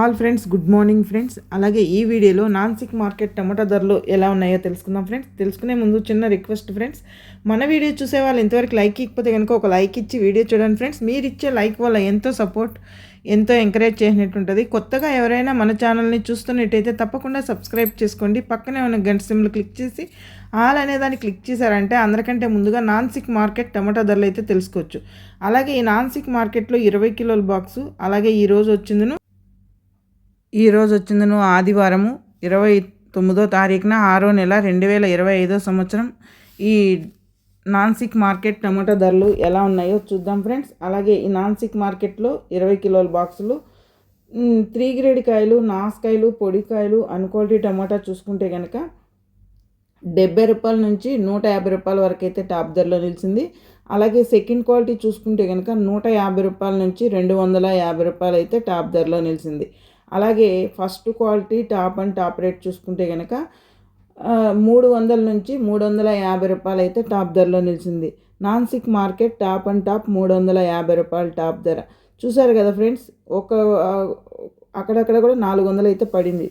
All friends good morning friends అలాగే ఈ వీడియోలో నాన్సిక్ మార్కెట్ టమాటా ధరలు ఎలా ఉన్నాయో తెలుసుకుందాం ఫ్రెండ్స్ తెలుసుకునే ముందు చిన్న రిక్వెస్ట్ ఫ్రెండ్స్ మన వీడియో చూసే వాళ్ళు ఇంతవరకు లైక్ ఇకపోతే కనుక ఒక లైక్ ఇచ్చి వీడియో చూడండి ఫ్రెండ్స్ మీరు ఇచ్చే లైక్ వల్ల ఎంతో సపోర్ట్ ఎంతో ఎంకరేజ్ చేసినట్టు ఉంటుంది. కొత్తగా ఎవరైనా మన ఛానల్ని చూస్తున్నట్టయితే తప్పకుండా సబ్స్క్రైబ్ చేసుకోండి. పక్కనే ఉన్న గంట సిమ్లు క్లిక్ చేసి ఆల్ అనే దాన్ని క్లిక్ చేశారంటే అందరికంటే ముందుగా నాన్సిక్ మార్కెట్ టమాటా ధరలు అయితే తెలుసుకోవచ్చు. అలాగే ఈ నాన్సిక్ మార్కెట్లో ఇరవై కిలోల బాక్సు అలాగే ఈ రోజు వచ్చిందను ఈరోజు వచ్చింది వచ్చిందను ఆదివారము ఇరవై తొమ్మిదో తారీఖున ఆరో నెల రెండు వేల ఇరవై ఐదో సంవత్సరం. ఈ నాన్సిక్ మార్కెట్ టమాటా ధరలు ఎలా ఉన్నాయో చూద్దాం ఫ్రెండ్స్. అలాగే ఈ నాన్సిక్ మార్కెట్లో ఇరవై కిలోల బాక్సులు త్రీ గ్రేడ్ కాయలు నాసుకాయలు పొడికాయలు అన్క్వాలిటీ టమాటా చూసుకుంటే కనుక డెబ్బై రూపాయల నుంచి నూట యాభై రూపాయల వరకు అయితే టాప్ ధరలో నిలిచింది. అలాగే సెకండ్ క్వాలిటీ చూసుకుంటే కనుక నూట యాభై రూపాయల నుంచి రెండు వందల యాభై రూపాయలు అయితే టాప్ ధరలో నిలిచింది. అలాగే first quality top and top rate చూసుకుంటే కనుక మూడు వందల నుంచి మూడు వందల యాభై రూపాయలు అయితే టాప్ ధరలో నిలిచింది. Nashik market top and top మూడు వందల యాభై రూపాయలు టాప్ ధర. చూసారు కదా ఫ్రెండ్స్ ఒక అక్కడక్కడ కూడా నాలుగు వందలు అయితే పడింది.